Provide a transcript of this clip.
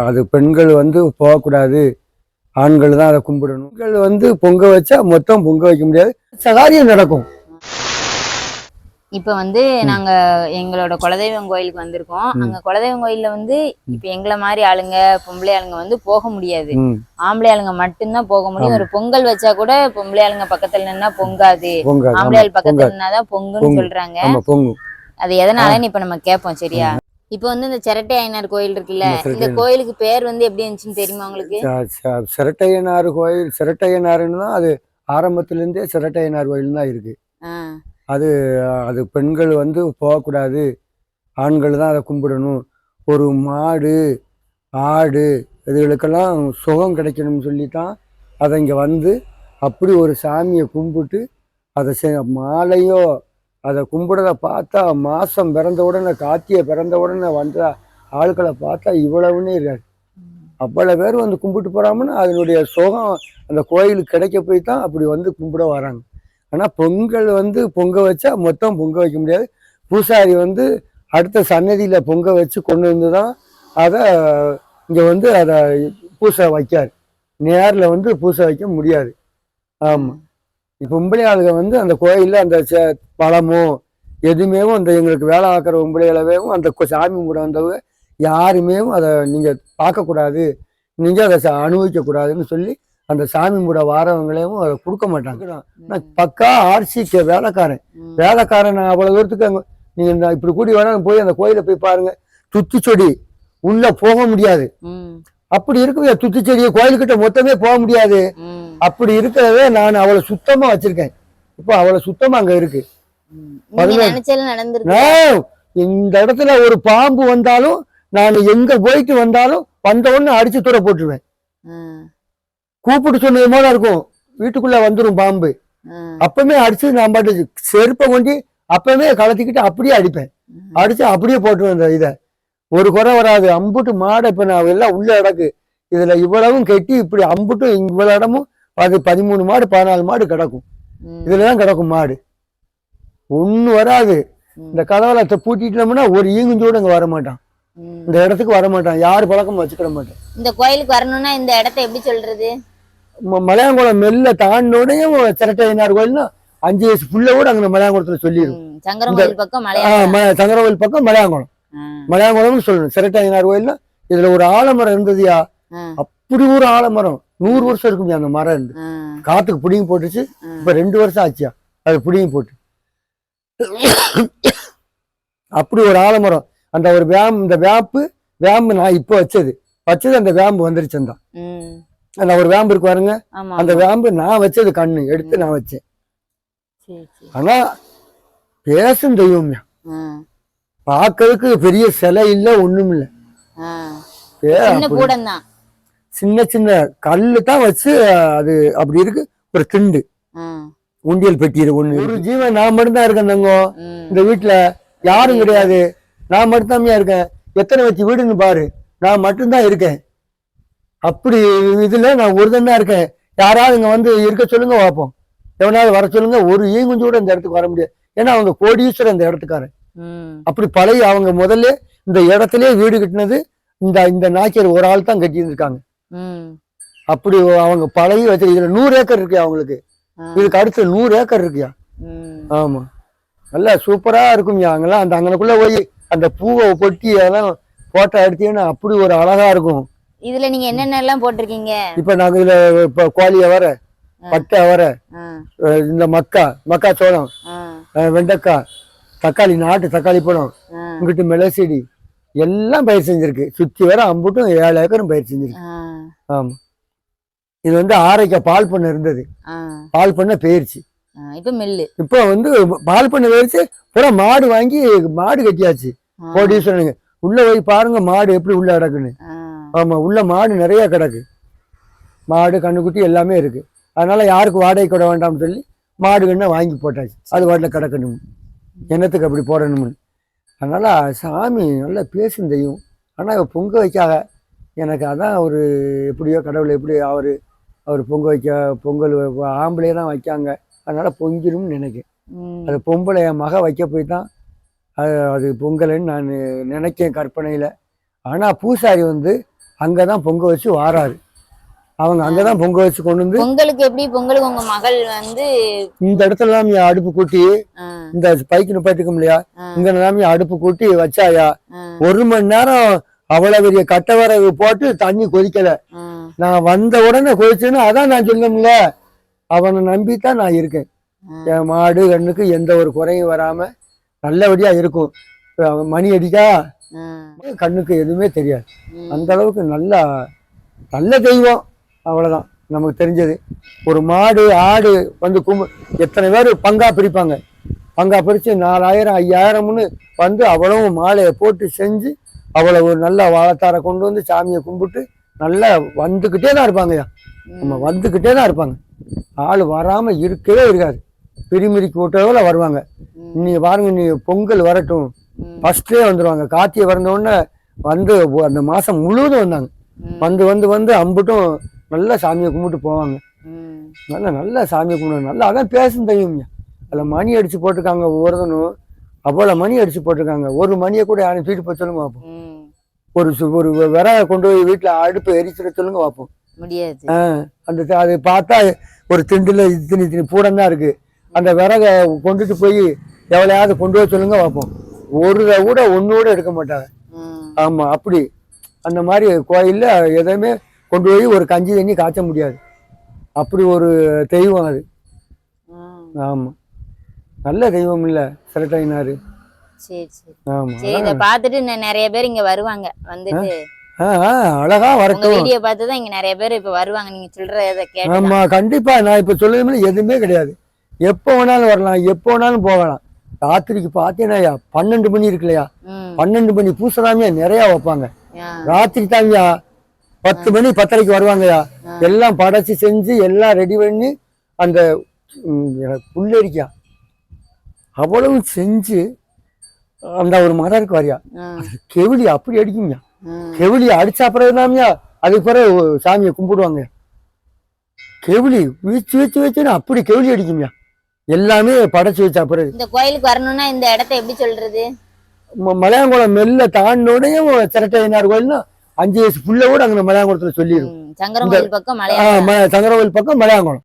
அது பெண்கள் வந்து போகக்கூடாது. ஆண்கள் தான் அதை கும்பிடணும். பெண்கள் வந்து பொங்க வச்சா மொத்தம் பொங்க வைக்க முடியாது. சகாரியம் நடக்கும். இப்ப வந்து நாங்க எங்களோட குலதெய்வம் கோயிலுக்கு வந்திருக்கோம். அங்க குலதெய்வம் கோயில்ல வந்து இப்ப எங்களை மாதிரி ஆளுங்க பொம்பளை ஆளுங்க வந்து போக முடியாது. ஆம்பளை ஆளுங்க மட்டும்தான் போக முடியும். ஒரு பொங்கல் வச்சா கூட பொம்பளை ஆளுங்க பக்கத்துல நின்னா பொங்காது. பொங்க ஆம்பளை ஆள் பக்கத்துல. நின்னாதான் பொங்குன்னு பொங்கு. சொல்றாங்க. அது எதனாலன்னு இப்ப நம்ம கேட்போம் சரியா? இப்ப வந்து இந்த சிரட்டை ஐயனார் கோயில் இருக்குல்ல இந்த கோயிலுக்கு பேர் வந்து எப்படி இருந்துச்சுன்னு தெரியுமா உங்களுக்கு? சிரட்டையனார் கோயில் சிரட்டையனாருன்னு தான் அது ஆரம்பத்திலேருந்தே சிரட்டையனார் கோயில் தான் இருக்கு. அது அது பெண்கள் வந்து போகக்கூடாது. ஆண்கள் தான் அதை கும்பிடணும். ஒரு மாடு ஆடு இதுகளுக்கெல்லாம் சுகம் கிடைக்கணும்னு சொல்லி தான் அதை இங்கே வந்து அப்படி ஒரு சாமியை கும்பிட்டு அதை மாலையோ அதை கும்பிடுறத பார்த்தா மாதம் பிறந்த உடனே காத்தியை பிறந்த உடனே வந்த ஆட்களை பார்த்தா இவ்வளவுன்னே இருக்காது அவ்வளோ பேர் வந்து கும்பிட்டு போகிறாமன்னு அதனுடைய சுகம் அந்த கோயிலுக்கு கிடைக்க போய் தான் அப்படி வந்து கும்பிட வராங்க. ஆனால் பொங்கல் வந்து பொங்க வச்சா மொத்தம் பொங்க வைக்க முடியாது. பூசாரி வந்து அடுத்த சன்னதியில் பொங்க வச்சு கொண்டு வந்து தான் அதை இங்கே வந்து அதை பூசை வைக்காரு. நேரில் வந்து பூசை வைக்க முடியாது. ஆமாம் பொம்பளை ஆளுங்க வந்து அந்த கோயிலில் அந்த பழமோ எதுவுமே அந்த எங்களுக்கு வேலை பார்க்குற பொம்பளைகளவேவும் அந்த சாமி கும்பிட வந்தவங்க யாருமே அதை நீங்கள் பார்க்கக்கூடாது நீங்கள் அதை அனுபவிக்கக்கூடாதுன்னு சொல்லி அந்த சாமி கும்பிட வாரவங்களையும் அதை கொடுக்க மாட்டாங்க. நான் பக்கா ஆர்சி வேலைக்காரன். வேலைக்காரன் நான் அவ்வளவு தூரத்துக்கு அங்க நீங்க இந்த இப்படி கூடி வேணாலும் போய் அந்த கோயிலை போய் பாருங்க. துத்தி செடி உள்ள போக முடியாது. அப்படி இருக்குங்க. துத்தி செடியை கோயிலுக்கிட்ட மொத்தமே போக முடியாது. அப்படி இருக்கிறதே நான் அவளை சுத்தமா வச்சிருக்கேன். இப்போ அவளை சுத்தமா அங்க இருக்கு. இந்த இடத்துல ஒரு பாம்பு வந்தாலும் நான் எங்க போயிட்டு வந்தாலும் வந்த உடனே அடிச்சு தூர போட்டுருவேன். கூப்பிட்டு சொன்னது போல இருக்கும். வீட்டுக்குள்ள வந்துரும் பாம்பு. அப்பவுமே அடிச்சு நான் பாட்டு செருப்பை கொண்டு அப்பவுமே கலத்திக்கிட்டு அப்படியே அடிப்பேன். அடிச்சு அப்படியே போட்டுருவேன் இதை. ஒரு குறை வராது. அம்புட்டு மாடை இப்ப நான் எல்லாம் உள்ள இடக்கு இதுல இவ்வளவும் கெட்டி இப்படி அம்புட்டும் இவ்வளவு இடமும் அது பதிமூணு மாடு பதினாலு மாடு கிடக்கும். இதுலதான் கிடக்கும் மாடு. ஒண்ணு வராது. இந்த கதவுல பூட்டிட்டோம்னா ஒரு ஈங்குஞ்சோடு அங்க வர மாட்டான் இந்த இடத்துக்கு வர மாட்டான் யார் பழக்கமும் வச்சுக்கிட மாட்டான். இந்த கோயிலுக்கு வரணும்னா இந்த இடத்த எப்படி சொல்றது? மலையாங்குளம் மெல்ல தாண்டினோடையும் சிரட்டையனார் கோயில்னா அஞ்சு வயசு புள்ள கூட அங்க மலையாங்குளத்துல சொல்லிடும் கோயில் பக்கம் சங்கரகோயில் பக்கம் மலையாங்குளம். மலையாங்குளம்னு சொல்லணும். சிரட்டையனார் கோயில்னா இதுல ஒரு ஆலமரம் இருந்ததுயா? அப்படி ஒரு ஆலமரம். நூறு வருஷம் இருக்கும் அந்த மரம் இருந்து. காத்துக்கு புடிங்கி போட்டுச்சு. இப்ப ரெண்டு வருஷம் ஆச்சியா? அது புடிங்கி போட்டு. அப்படி ஒரு ஆலமரம். அந்த ஒரு வேம் இந்த வேம்பு வேம்பு நான் இப்போ வச்சது. வச்சது அந்த வேம்பு வந்துருச்சு அந்த. அந்த ஒரு வேம்பு இருக்கு பாருங்க. அந்த வேம்பு நான் வச்சது கண்ணு. எடுத்து நான் வச்சேன். ஆனா பேசும் தெய்வம் ஆ, பார்க்கறதுக்கு பெரிய சிலை இல்ல ஒண்ணும் இல்ல சின்ன சின்ன கல்லு தான் வச்சு அது அப்படி இருக்கு. ஒரு திண்டு. உண்டியல் பெட்டி இருக்கு. ஒண்ணு ஒரு ஜீவன் நான் மட்டும்தான் இருக்கேன் தங்கோ இந்த வீட்டுல யாரும் கிடையாது. நான் மட்டும்தான் இருக்கேன். எத்தனை வச்சு வீடுன்னு பாரு. நான் மட்டும்தான் இருக்கேன். அப்படி இதுல நான் ஒருத்தன் தான் இருக்கேன். யாராவது இங்க வந்து இருக்க சொல்லுங்க பார்ப்போம். எவனாவது வர சொல்லுங்க ஒரு ஈங்குஞ்சு கூட இந்த இடத்துக்கு வர முடியாது. ஏன்னா அவங்க கோடீஸ்வரர் இந்த இடத்துக்காரன் அப்படி பழைய அவங்க முதல்ல இந்த இடத்துலயே வீடு கட்டினது இந்த இந்த நாய்க்கர் ஒரு ஆள் தான் கட்டி இருந்திருக்காங்க அப்படி அவங்க பழைய வச்சு இதுல நூறு ஏக்கர் இருக்கு அவங்களுக்கு? இதுக்கு அடுத்து நூறு ஏக்கர் இருக்குயா? ஆமா. நல்லா சூப்பரா இருக்கும்யா அங்கெல்லாம் அந்த அங்கனக்குள்ள போய் அந்த பூவை பொட்டி அதெல்லாம் போட்டோ எடுத்தீங்கன்னா அப்படி ஒரு அழகா இருக்கும். இதுல நீங்க என்னென்ன எல்லாம் போட்டிருக்கீங்க? இப்ப நாங்க இதுல இப்ப கோழி அவரை பட்டை அஹ் இந்த மக்கா மக்கா சோளம் வெண்டைக்காய் தக்காளி நாட்டு தக்காளி பழம் இங்கிட்டு மிளகு செடி எல்லாம் பயிர் செஞ்சிருக்கு. சுத்தி வர அம்புட்டும் ஏழு ஏக்கரும் பயிர் செஞ்சிருக்கு. ஆமா. இது வந்து ஆரைக்க பால் பண்ண இருந்தது. பால் பண்ண போயிருச்சு. இப்ப மில்லு. இப்போ வந்து பால் பண்ண போயிருச்சு பூரா மாடு வாங்கி மாடு கட்டியாச்சு. ஆ, கோடீஸ்வரனுங்க. உள்ள போய் பாருங்க மாடு எப்படி உள்ள கிடக்குன்னு. ஆமா உள்ள மாடு நிறைய கிடக்கு. மாடு கண்ணுக்குட்டி எல்லாமே இருக்கு. அதனால யாருக்கு வாடகை கொட வேண்டாம்னு சொல்லி மாடு கண்ணை வாங்கி போட்டாச்சு. அது வாட்டில் கிடக்கணும் என்னத்துக்கு அப்படி போடணும்னு. அதனால சாமி நல்லா பேசும் தெய்வம். ஆனால் பொங்க வைக்காக. எனக்கு அதான் ஒரு எப்படியோ கடவுள் எப்படி அவர் அவர் பொங்க வைக்க பொங்கல் ஆம்பளையே தான் வைக்காங்க. அதனால பொங்கிரும்னு நினைக்கிறேன். ம், அது பொம்பளை என் மக வைக்க போய் தான் அது அது பொங்கல்னு நான் நினைக்கேன் கற்பனையில். ஆனால் பூசாரி வந்து அங்கதான் பொங்க வச்சு வாராரு. அவங்க அங்கதான் பொங்க வச்சு கொண்டு வந்து பொங்கலுக்கு எப்படி? பொங்கலுக்கு உங்க மகள் வந்து இந்த இடத்துல எல்லாம் அடுப்பு கூட்டி இந்த பைக்கு நிப்பாட்டிக்க முடியா இங்க எல்லாம் அடுப்பு கூட்டி வச்சாயா? ஒரு மணி நேரம் அவ்வளவு பெரிய கட்டை விறகு போட்டு தண்ணி கொதிக்கல. நான் வந்த உடனே கொதிச்சுன்னு அதான் நான் சொல்லணும்ல அவனை நம்பித்தான் நான் இருக்கேன். என் மாடு கண்ணுக்கு எந்த ஒரு குறையும் வராம நல்லபடியா இருக்கும். மணி அடிக்கா? கண்ணுக்கு எதுவுமே தெரியாது. அந்த அளவுக்கு நல்ல நல்ல தெய்வம். அவ்வளவுதான். நமக்கு தெரிஞ்சது. ஒரு மாடு ஆடு வந்து கும்பு எத்தனை பேர் பங்கா பிரிப்பாங்க? பங்கா பிரித்து நாலாயிரம் ஐயாயிரம்னு வந்து அவ்வளவு மாலையை போட்டு செஞ்சு அவ்வளோ ஒரு நல்ல வாழத்தாரை கொண்டு வந்து சாமியை கும்பிட்டு நல்லா வந்துக்கிட்டே தான் இருப்பாங்கய்யா நம்ம வந்துக்கிட்டே தான் இருப்பாங்க. ஆள் வராமல் இருக்கவே இருக்காது. பிரிமிரிக்கு விட்டதோட வருவாங்க. இன்னைக்கு பாருங்க நீ பொங்கல் வரட்டும். ம். ஃபர்ஸ்டே வந்துருவாங்க. கார்த்திகை பிறந்த உடனே வந்து அந்த மாசம் முழுவதும் வந்தாங்க. வந்து வந்து வந்து அம்புட்டும் நல்ல சாமியை கும்பிட்டு போவாங்க. ம். நல்ல நல்ல சாமியை கும்பிடுவாங்க. நல்லா அதான் பேசும் தெரியுங்க அதில் மணி அடிச்சு போட்டிருக்காங்க ஒவ்வொருத்தனும். அவ்வளோ மணி அடிச்சு போட்டிருக்காங்க. ஒரு மணியை கூட யாரும் தூக்கிட்டு போய் சொல்லுங்க பார்ப்போம். ஒரு ஒரு விறகை கொண்டு போய் வீட்டில் அடுப்பு எரிச்சிட சொல்லுங்க பார்ப்போம். முடியாது. அந்த அது பார்த்தா ஒரு திண்டுல இத்தனி இத்தனி பூடம் தான் இருக்கு. அந்த விறகை கொண்டுட்டு போய் எவ்வளையாவது கொண்டு போய் சொல்லுங்க பார்ப்போம். ஒரு கூட ஒன்று கூட எடுக்க மாட்டாங்க. ம். ஆமா அப்படி. அந்த மாதிரி கோயில்ல எதையுமே கொண்டு போய் ஒரு கஞ்சி தண்ணி காய்ச்ச முடியாது. அப்படி ஒரு தெய்வம் அது. ம். ஆமா. நல்ல தெய்வம் இல்ல சிரட்டையினாரு. சரி சரி. ஆமா சரி இத பார்த்துட்டு இன்னும் நிறைய பேர் இங்க வருவாங்க வந்துட்டு. அழகா வரட்டும். வீடியோ பார்த்து தான் இங்க நிறைய பேர் இப்ப வருவாங்க நீங்க சொல்றத கேட்டு ஆமா கண்டிப்பா. நான் இப்ப சொல்லணும்னு எதுவுமே கிடையாது. எப்போ வேணாலும் வரலாம் எப்போ வேணாலும் போகலாம். ராத்திரிக்கு பார்த்தீங்கன்னா பன்னெண்டு மணி இருக்கு இல்லையா? ம். பன்னெண்டு மணி பூசலாமே நிறைய வைப்பாங்க. ராத்திரி தாங்கயா பத்து மணி பத்தரைக்கு வருவாங்கய்யா. எல்லாம் படைச்சு செஞ்சு எல்லாம் ரெடி பண்ணி அந்த புல்லரிக்கா அவ்வளவு செஞ்சு அந்த ஒரு மரம் இருக்கு வரியா. கெவிலி அப்படி அடிக்குங்க. கெவிலி அடிச்ச பிறகுதாமியா அதுக்கு பிறகு சாமியை கும்பிடுவாங்க. கெவிலி வீச்சு வீச்சு வீச்சுன்னு அப்படி கெவிலி அடிக்குங்க எல்லாமே படைச்சு வச்ச பிறகு. இந்த கோயிலுக்கு வரணும்னா இந்த இடத்த எப்படி சொல்றது? மலையாங்குளம் மெல்ல தாண்டினோடனே சிரட்டையனார் கோயில்னா அஞ்சு வயசு புள்ள கூட அங்கே மலையாங்குளத்துல சொல்லிடும் சங்கரகோயில் பக்கம் மலையாங்குளம்